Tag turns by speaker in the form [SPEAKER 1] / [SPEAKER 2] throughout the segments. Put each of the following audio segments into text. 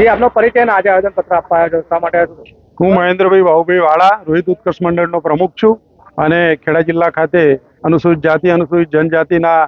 [SPEAKER 1] જે આપનો પરિચય અને આજે આવેદન પત્ર આપવા આવ્યો શા માટે
[SPEAKER 2] હું મહેન્દ્રભાઈ બાહુભાઈ વાળા, રોહિત ઉત્કર્ષ મંડળનો પ્રમુખ છું અને ખેડા જિલ્લા ખાતે અનુસૂચિત જાતિ, અનુસૂચિત જનજાતિના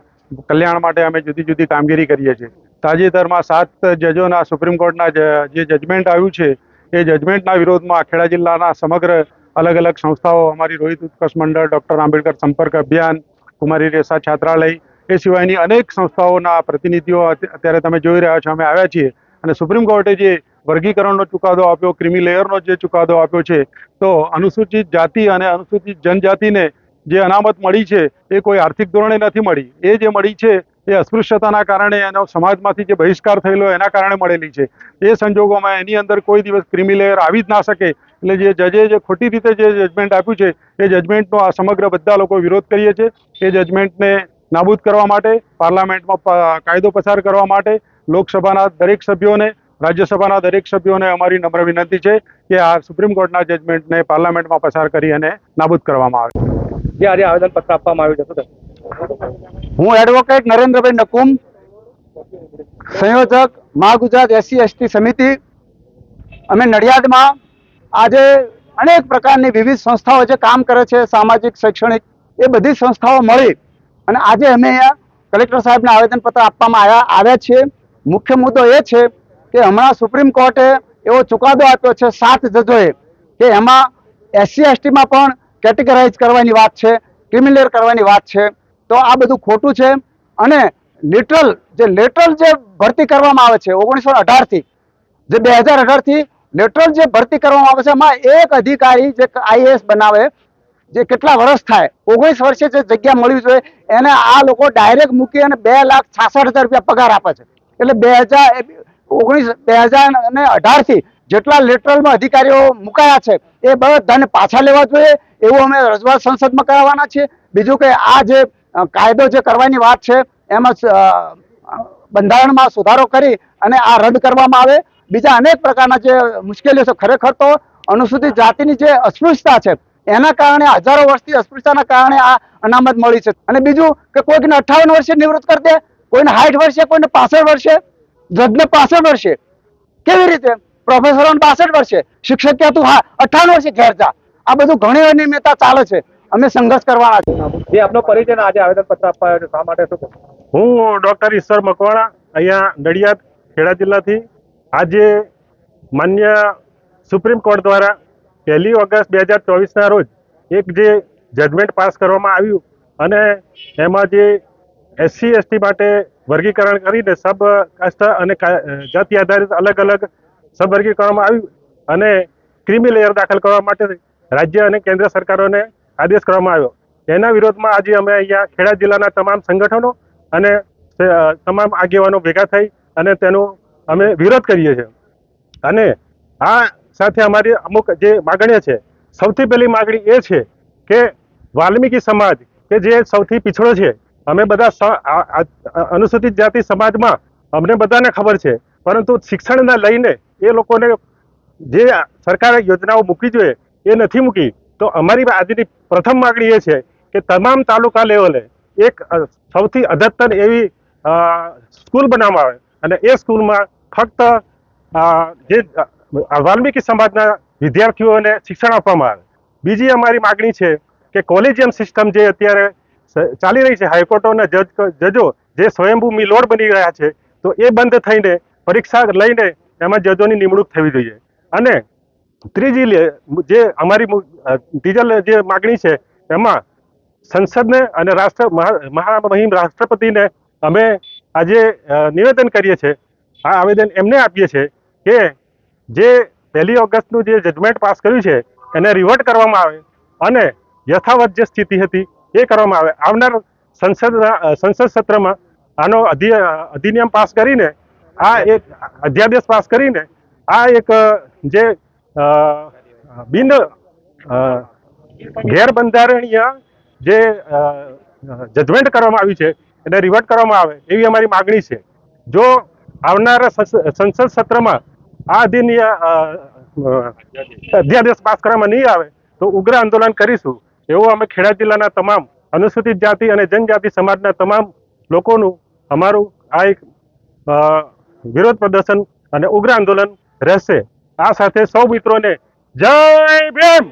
[SPEAKER 2] કલ્યાણ માટે અમે જુદી જુદી કામગીરી કરીએ છીએ. તાજેતરમાં સાત જજોના સુપ્રીમ કોર્ટના જે જજમેન્ટ આવ્યું છે, એ જજમેન્ટના વિરોધમાં ખેડા જિલ્લાના સમગ્ર અલગ અલગ સંસ્થાઓ, અમારી રોહિત ઉત્કર્ષ મંડળ, ડૉક્ટર આંબેડકર સંપર્ક અભિયાન, કુમારી રેસા છાત્રાલય, એ સિવાયની અનેક સંસ્થાઓના પ્રતિનિધિઓ અત્યારે તમે જોઈ રહ્યા છો, અમે આવ્યા છીએ. અને સુપ્રીમ કોર્ટે જે વર્ગીકરણનો ચુકાદો આપ્યો, ક્રિમી લેયરનો જે ચુકાદો આપ્યો છે, તો અનુસૂચિત જાતિ અને અનુસૂચિત જનજાતિને જે અનામત મળી છે, એ કોઈ આર્થિક ધોરણે નથી મળી. એ જે મળી છે, એ અસ્પૃશ્યતાના કારણે એનો સમાજમાંથી જે બહિષ્કાર થયેલો એના કારણે મળેલી છે. એ સંજોગોમાં એની અંદર કોઈ દિવસ ક્રિમી લેયર આવી જ ના શકે. એટલે જે જજે જે ખોટી રીતે જે જજમેન્ટ આપ્યું છે, એ જજમેન્ટનો આ સમગ્ર બધા લોકો વિરોધ કરીએ છીએ. એ જજમેન્ટને નાબૂદ કરવા માટે પાર્લામેન્ટમાં કાયદો પસાર કરવા માટે લોકસભાના દરેક સભ્યોને રાજ્યસભાના દરેક સભ્યોને અમારી નમ્ર વિનંતી છે કે આ સુપ્રીમ કોર્ટના જજમેન્ટને પાર્લામેન્ટમાં પસાર કરી અને નાબૂદ કરવામાં આવે.
[SPEAKER 1] જે આજે આવેદન પત્ર આપવામાં આવ્યું છે
[SPEAKER 3] હું એડવોકેટ નરેન્દ્રભાઈ નકુમ સંયોજક મા ગુજરાત એસસી એસટી સમિતિ અમે નડિયાદમાં આજે અનેક પ્રકારની વિવિધ સંસ્થાઓ જે કામ કરે છે સામાજિક શૈક્ષણિક એ બધી સંસ્થાઓ મળી અને આજે અમે અહીંયા કલેક્ટર સાહેબને આવેદનપત્ર આપવામાં આવ્યા આવ્યા છીએ. મુખ્ય મુદ્દો એ છે કે હમણાં સુપ્રીમ કોર્ટે એવો ચુકાદો આપ્યો છે સાત જજોએ કે એમાં એસસી, એસટીમાં પણ કેટેગરાઇઝ કરવાની વાત છે, ક્રિમિનલ કરવાની વાત છે. તો આ બધું ખોટું છે અને લિટરલ જે લેટરલ જે ભરતી કરવામાં આવે છે ઓગણીસો અઢારથી જે બે હજાર અઢારથી લેટરલ જે ભરતી કરવામાં આવે છે, એમાં એક અધિકારી જે આઈએએસ બનાવે જે કેટલા વર્ષ થાય, ઓગણીસ વર્ષે જે જગ્યા મળવી જોઈએ, એને આ લોકો ડાયરેક્ટ મૂકી અને બે લાખ છાસઠ હજાર રૂપિયા પગાર આપે છે. એટલે બે હજાર, ઓગણીસ, બે હજાર અને અઢારથી જેટલા લેટરલમાં અધિકારીઓ મુકાયા છે, એ બધાને પાછા લેવા જોઈએ. એવું અમે રજૂઆત સંસદમાં કરાવવાના છીએ. બીજું કે આ જે કાયદો જે કરવાની વાત છે, એમાં બંધારણમાં સુધારો કરી અને આ રદ કરવામાં આવે. બીજા અનેક પ્રકારના જે મુશ્કેલીઓ છે, ખરેખર તો અનુસૂચિત જાતિની જે અસ્પૃશ્યતા છે એના કારણે હજારો વર્ષથી અસ્પૃશ્યતાના કારણે આ અનામત મળી છે. અને બીજું કે કોઈકને અઠ્ઠાવન વર્ષે નિવૃત્ત કરી દે કોઈને સાઠ વર્ષે કોઈને પાસઠ વર્ષે જજને પાસઠ વર્ષે. કેવી રીતે? પ્રોફેસરોને બાસઠ વર્ષે. શિક્ષક કે તું હા અઠાવન વર્ષે ઘેર જા. આ બધું ઘણી અનિયમિતતા ચાલે છે. અમે સંઘર્ષ કરવાના છે
[SPEAKER 1] જે આપનો પરિચય આજે આવેદન પત્ર આપવા શા માટે શું
[SPEAKER 2] હું ડૉક્ટર ઈશ્વર મકવાણા અહીંયા નડિયાદ ખેડા જિલ્લાથી. આજે માન્ય સુપ્રીમ કોર્ટ દ્વારા પહેલી ઓગસ્ટ બે હજાર ચોવીસના રોજ એક જે જજમેન્ટ પાસ કરવામાં આવ્યું અને એમાં જે એસસી એસટી માટે વર્ગીકરણ કરીને સબ કાસ્ટ અને જાતિ આધારિત અલગ અલગ સબ વર્ગીકરણમાં આવ્યું અને ક્રિમી લેયર દાખલ કરવા માટે રાજ્ય અને કેન્દ્ર સરકારોને આદેશ કરવામાં આવ્યો. એના વિરોધમાં આજે અમે અહીંયા ખેડા જિલ્લાના તમામ સંગઠનો અને તમામ આગેવાનો ભેગા થઈ અને તેનો અમે વિરોધ કરીએ છીએ. અને આ સાથે અમારી અમુક જે માગણીઓ છે, સૌથી પહેલી માગણી એ છે કે વાલ્મીકી સમાજ, કે જે સૌથી પીછળો છે, અમે બધા અનુસૂચિત જાતિ સમાજમાં અમને બધાને ખબર છે, પરંતુ શિક્ષણને લઈને એ લોકોને જે સરકારે યોજનાઓ મૂકવી જોઈએ એ નથી મૂકી, તો અમારી આજની પ્રથમ માગણી એ છે કે તમામ તાલુકા લેવલે એક સૌથી અદ્યતન એવી સ્કૂલ બનાવવામાં આવે. અને એ સ્કૂલમાં ફક્ત જે વાલ્મીકી સમાજના વિદ્યાર્થીઓને શિક્ષણ આપવામાં આવે. બીજી અમારી માગણી છે કે કોલેજિયમ સિસ્ટમ જે અત્યારે ચાલી રહી છે, હાઈકોર્ટોના જજ, જજો જે સ્વયંભૂ મિલોડ બની રહ્યા છે, તો એ બંધ થઈને પરીક્ષા લઈને એમાં જજોની નિમણૂક થવી જોઈએ. અને ત્રીજી જે અમારી ત્રીજા જે માગણી છે, એમાં સંસદને અને રાષ્ટ્ર, મહા- મહામહિમ રાષ્ટ્રપતિને અમે આજે નિવેદન કરીએ છીએ આ આવેદન એમને આપીએ છીએ કે જે પહેલી ઓગસ્ટનું જે જજમેન્ટ પાસ કર્યું છે, એને રિવર્ટ કરવામાં આવે અને યથાવત જે સ્થિતિ હતી, એ કરવામાં આવે. આવનાર સંસદ સંસદ સત્રમાં આનો અધિનિયમ પાસ કરીને, આ એક અધ્યાદેશ પાસ કરીને, આ એક, જે બિન ગેરબંધારણીય જે જજમેન્ટ કરવામાં આવ્યું છે, એને રિવર્ટ કરવામાં આવે એવી અમારી માગણી છે. જો આવનારા સંસદ સત્રમાં આ અધ્યાદેશ પાસ કરવામાં નહીં આવે, તો ઉગ્ર આંદોલન કરીશું. એવું અમે ખેડા જિલ્લાના તમામ અનુસૂચિત જાતિ અને જનજાતિ સમાજના તમામ લોકોનું અમારું આ એક વિરોધ પ્રદર્શન અને ઉગ્ર આંદોલન રહેશે. આ સાથે સૌ મિત્રોને જય ભીમ!